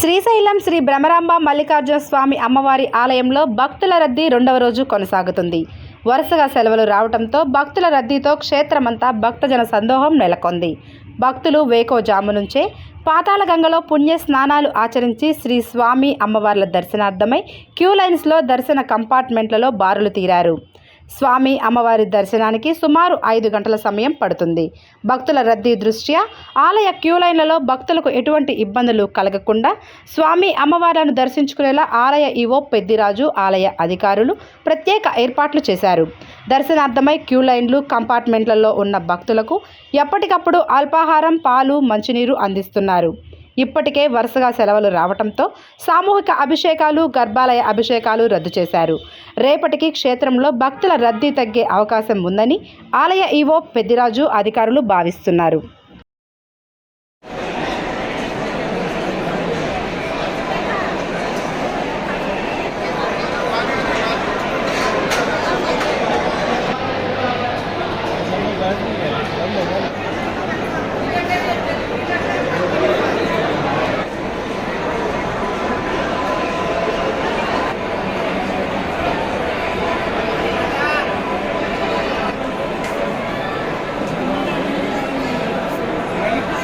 శ్రీశైలం శ్రీ భ్రమరాంబ మల్లికార్జున స్వామి అమ్మవారి ఆలయంలో భక్తుల రద్దీ రెండవ రోజు కొనసాగుతుంది. వరుసగా సెలవులు రావడంతో భక్తుల రద్దీతో క్షేత్రమంతా భక్తజన సందోహం నెలకొంది. భక్తులు వేకోజాము నుంచే పాతాళగంగలో పుణ్య స్నానాలు ఆచరించి శ్రీ స్వామి అమ్మవార్ల దర్శనార్థమై క్యూ లైన్స్లో దర్శన కంపార్ట్మెంట్లలో బారులు తీరారు. స్వామి అమ్మవారి దర్శనానికి సుమారు ఐదు గంటల సమయం పడుతుంది. భక్తుల రద్దీ దృష్ట్యా ఆలయ క్యూ లైన్లలో భక్తులకు ఎటువంటి ఇబ్బందులు కలగకుండా స్వామి అమ్మవార్లను దర్శించుకునేలా ఆలయ ఈవో పెద్దిరాజు ఆలయ అధికారులు ప్రత్యేక ఏర్పాట్లు చేశారు. దర్శనార్థమై క్యూ లైన్లు కంపార్ట్మెంట్లలో ఉన్న భక్తులకు ఎప్పటికప్పుడు అల్పాహారం పాలు మంచినీరు అందిస్తున్నారు. ఇప్పటికే వరుసగా సెలవులు రావడంతో సామూహిక అభిషేకాలు గర్భాలయ అభిషేకాలు రద్దు చేశారు. రేపటికి క్షేత్రంలో భక్తుల రద్దీ తగ్గే అవకాశం ఉందని ఆలయ ఈవో పెద్దిరాజు అధికారులు భావిస్తున్నారు.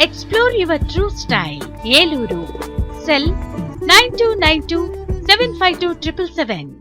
Explore your true style. Yeluru. Cell 9292 752